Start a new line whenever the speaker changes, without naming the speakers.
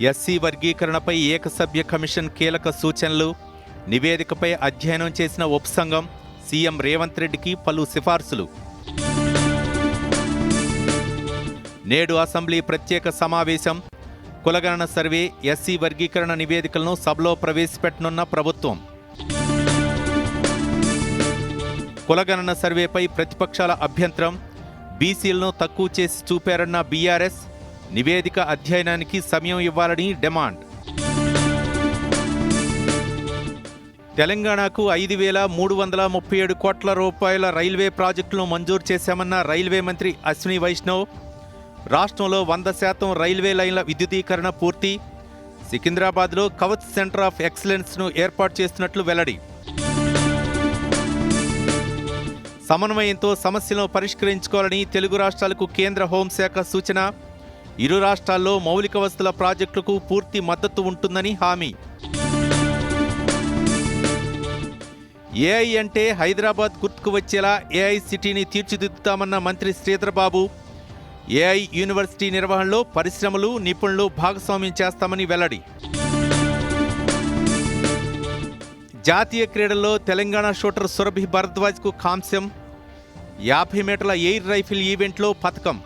SC వర్గీకరణపై ఏకసభ్య commission కీలక సూచనలు నివేదికపై అధ్యయనం చేసిన ఉపసంఘం సీఎం రేవంత్ రెడ్డికి పలు సిఫార్సులు. నేడు అసెంబ్లీ ప్రత్యేక సమావేశం. కులగణన సర్వే ఎస్సీ వర్గీకరణ నివేదికలను సభలో ప్రవేశపెట్టనున్న ప్రభుత్వం. కులగణన సర్వేపై ప్రతిపక్షాల అభ్యంతరం బీసీలను తక్కువ చేసి చూపారన్న బీఆర్ఎస్ నివేదిక అధ్యయనానికి సమయం ఇవ్వాలని డిమాండ్. తెలంగాణకు ఐదు వేల మూడు వందల ముప్పై ఏడు కోట్ల రూపాయల రైల్వే ప్రాజెక్టులను మంజూరు చేశామన్న రైల్వే మంత్రి అశ్విని వైష్ణవ్. రాష్ట్రంలో వంద శాతం రైల్వే లైన్ల విద్యుదీకరణ పూర్తి. సికింద్రాబాద్లో కవచ్ సెంటర్ ఆఫ్ ఎక్సలెన్స్ను ఏర్పాటు చేస్తున్నట్లు వెల్లడి. సమన్వయంతో సమస్యలను పరిష్కరించుకోవాలని తెలుగు రాష్ట్రాలకు కేంద్ర హోంశాఖ సూచన. ఇరు రాష్ట్రాల్లో మౌలిక వసతుల ప్రాజెక్టులకు పూర్తి మద్దతు ఉంటుందని హామీ. ఏఐ అంటే హైదరాబాద్ గుర్తుకు వచ్చేలా ఏఐ సిటీని తీర్చిదిద్దుతామన్న మంత్రి శ్రీధరబాబు ఏఐ యూనివర్సిటీ నిర్వహణలో పరిశ్రమలు నిపుణులు భాగస్వామ్యం చేస్తామని వెల్లడి. జాతీయ క్రీడల్లో తెలంగాణ షూటర్ సురభి భరద్వాజ్కు కాంస్యం యాభై మీటర్ల ఎయిర్ రైఫిల్ ఈవెంట్లో పథకం.